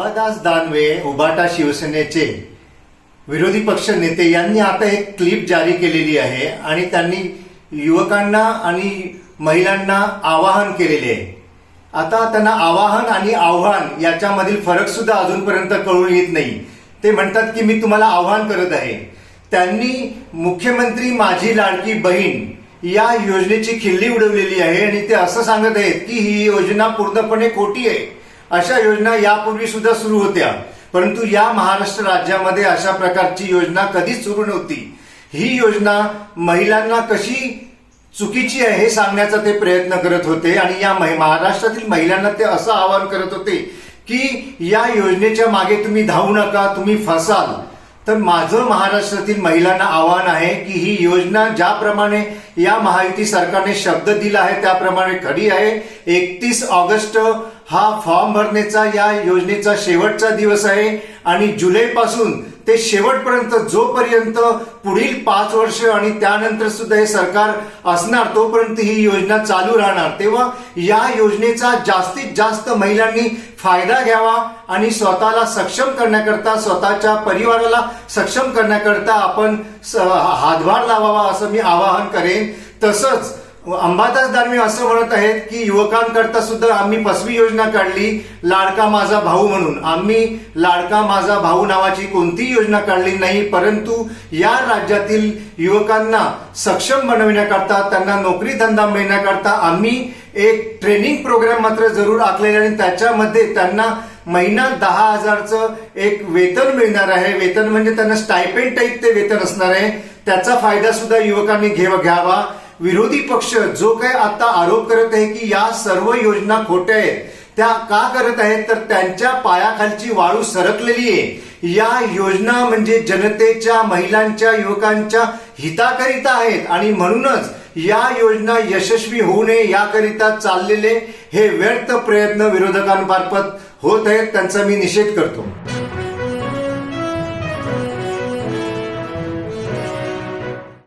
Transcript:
अंबादास दानवे उबाटा शिवसेनेचे विरोधी पक्ष नेते यांनी आता एक क्लिप जारी केलेली आहे आणि त्यांनी युवकांना आणि महिलांना आवाहन केलेले आहे. आता त्यांना आवाहन आणि आव्हान याच्यामधील फरक सुद्धा अजूनपर्यंत कळून येत नाही. ते म्हणतात की मी तुम्हाला आव्हान करत आहे. त्यांनी मुख्यमंत्री माझी लाडकी बहीण या योजनेची खिल्ली उडवलेली आहे आणि ते असं सांगत आहेत की ही योजना पूर्णपणे खोटी आहे. अशा योजना यापूर्वी सुद्धा सुरू होत्या. परंतु या महाराष्ट्र राज्यामध्ये अशा प्रकारची योजना कधीच सुरू नव्हती. ही योजना महिलांना कशी चुकीची आहे हे सांगण्याचा ते प्रयत्न करत होते आणि या महाराष्ट्रातील महिलांना ते असं आवाहन करत होते की या योजनेच्या मागे तुम्ही धावू नका तुम्ही फसाल. तर माझं महाराष्ट्रातील महिलांना आव्हान आहे की ही योजना ज्याप्रमाणे या महायुती सरकारने शब्द दिला आहे त्याप्रमाणे खरी आहे. एकतीस ऑगस्ट हा फॉर्म भरण्याचा या योजनेचा शेवटचा दिवस आहे आणि जुलैपासून ते शेवटपर्यंत जोपर्यंत पुढील पाच वर्ष आणि त्यानंतर सुद्धा हे सरकार असणार तोपर्यंत ही योजना चालू राहणार. तेव्हा या योजनेचा जास्तीत जास्त महिलांनी फायदा घ्यावा आणि स्वतःला सक्षम करण्याकरता स्वतःच्या परिवाराला सक्षम करण्याकरता आपण स- हातभार लावावा असं मी आवाहन करेन. तसंच अंबादास दानवे असं म्हणत आहेत की युवकांकरता सुद्धा आम्ही फसवी योजना काढली लाडका माझा भाऊ म्हणून. आम्ही लाडका माझा भाऊ नावाची कोणतीही योजना काढली नाही परंतु या राज्यातील युवकांना सक्षम बनविण्याकरता त्यांना नोकरी धंदा मिळण्याकरता आम्ही एक ट्रेनिंग प्रोग्राम मात्र जरूर आखलेला आहे आणि त्याच्यामध्ये त्यांना महिना दहा हजारचं एक वेतन मिळणार आहे. वेतन म्हणजे त्यांना स्टायपेंड टाईप ते वेतन असणार आहे. त्याचा फायदा सुद्धा युवकांनी घे- घ्यावा. विरोधी पक्ष जो काही आता आरोप करत आहे की या सर्व योजना खोट्या आहेत त्या का करत आहेत तर त्यांच्या पायाखालची वाळू सरकलेली आहे. या योजना म्हणजे जनतेच्या महिलांच्या युवकांच्या हिताकरिता आहेत. आणि म्हणूनच या योजना यशस्वी होऊ नये याकरिता चाललेले हे व्यर्थ प्रयत्न विरोधकांमार्फत होत आहेत त्यांचा मी निषेध करतो.